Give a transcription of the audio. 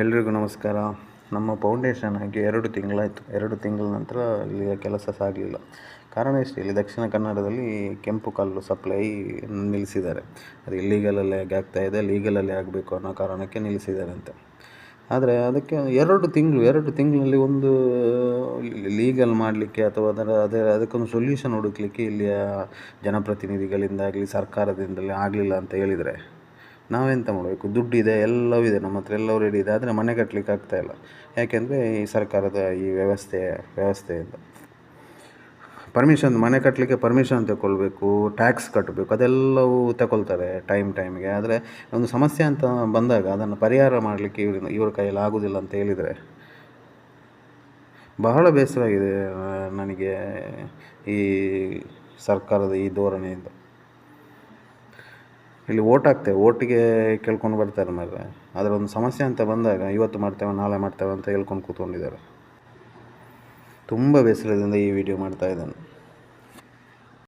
ಎಲ್ರಿಗೂ ನಮಸ್ಕಾರ. ನಮ್ಮ ಫೌಂಡೇಶನ್ ಆಗಿ ಎರಡು ತಿಂಗಳಾಯಿತು. ಎರಡು ತಿಂಗಳ ನಂತರ ಇಲ್ಲಿಯ ಕೆಲಸ ಸಾಗಲಿಲ್ಲ. ಕಾರಣ ಇಷ್ಟೇ, ಇಲ್ಲಿ ದಕ್ಷಿಣ ಕನ್ನಡದಲ್ಲಿ ಕೆಂಪು ಕಲ್ಲು ಸಪ್ಲೈ ನಿಲ್ಲಿಸಿದ್ದಾರೆ ಅದು ಇಲ್ಲೀಗಲಲ್ಲಿ ಆಗಿ ಆಗ್ತಾ ಇದೆ ಲೀಗಲಲ್ಲಿ ಆಗಬೇಕು ಅನ್ನೋ ಕಾರಣಕ್ಕೆ ನಿಲ್ಲಿಸಿದ್ದಾರೆ ಅಂತ. ಆದರೆ ಅದಕ್ಕೆ ಎರಡು ತಿಂಗಳು, ಎರಡು ತಿಂಗಳಲ್ಲಿ ಒಂದು ಲೀಗಲ್ ಮಾಡಲಿಕ್ಕೆ ಅಥವಾ ಅದರ, ಅದೇ, ಅದಕ್ಕೊಂದು ಸೊಲ್ಯೂಷನ್ ಹುಡುಕಲಿಕ್ಕೆ ಇಲ್ಲಿಯ ಜನಪ್ರತಿನಿಧಿಗಳಿಂದಾಗಲಿ ಸರ್ಕಾರದಿಂದಲೇ ಆಗಲಿಲ್ಲ ಅಂತ ಹೇಳಿದರೆ ನಾವೆಂತ ಮಾಡಬೇಕು? ದುಡ್ಡಿದೆ, ಎಲ್ಲವೂ ಇದೆ. ನಮ್ಮ ಹತ್ರ ಎಲ್ಲವೂ ರೆಡಿ ಇದೆ. ಆದರೆ ಮನೆ ಕಟ್ಟಲಿಕ್ಕೆ ಆಗ್ತಾಯಿಲ್ಲ ಯಾಕೆಂದರೆ ಈ ಸರ್ಕಾರದ ಈ ವ್ಯವಸ್ಥೆ, ವ್ಯವಸ್ಥೆಯಿಂದ. ಪರ್ಮಿಷನ್ ಮನೆ ಕಟ್ಟಲಿಕ್ಕೆ ಪರ್ಮಿಷನ್ ತಗೊಳ್ಬೇಕು ಟ್ಯಾಕ್ಸ್ ಕಟ್ಟಬೇಕು ಅದೆಲ್ಲವೂ ತಗೊಳ್ತಾರೆ ಟೈಮ್ ಟೈಮ್ಗೆ ಆದರೆ ಒಂದು ಸಮಸ್ಯೆ ಅಂತ ಬಂದಾಗ ಅದನ್ನು ಪರಿಹಾರ ಮಾಡಲಿಕ್ಕೆ ಇವ್ರ ಇವ್ರ ಕೈಯಲ್ಲಿ ಆಗೋದಿಲ್ಲ ಅಂತ ಹೇಳಿದರೆ ಬಹಳ ಬೇಸರ ಆಗಿದೆ ನನಗೆ ಈ ಸರ್ಕಾರದ ಈ ಧೋರಣೆಯಿಂದ. ಇಲ್ಲಿ ಓಟ್ ಹಾಕ್ತೇವೆ ಓಟಿಗೆ ಕೇಳ್ಕೊಂಡು ಬರ್ತಾರೆ ಮಾರ್ರೆ. ಅದರ ಒಂದು ಸಮಸ್ಯೆ ಅಂತ ಬಂದಾಗ, ಇವತ್ತು ಮಾಡ್ತೇವೆ, ನಾಳೆ ಮಾಡ್ತೇವೆ ಅಂತ ಹೇಳ್ಕೊಂಡು ಕೂತ್ಕೊಂಡಿದ್ದಾರೆ. ತುಂಬ ಬೇಸರದಿಂದ ಈ ವಿಡಿಯೋ ಮಾಡ್ತಾ ಇದ್ದೇನೆ.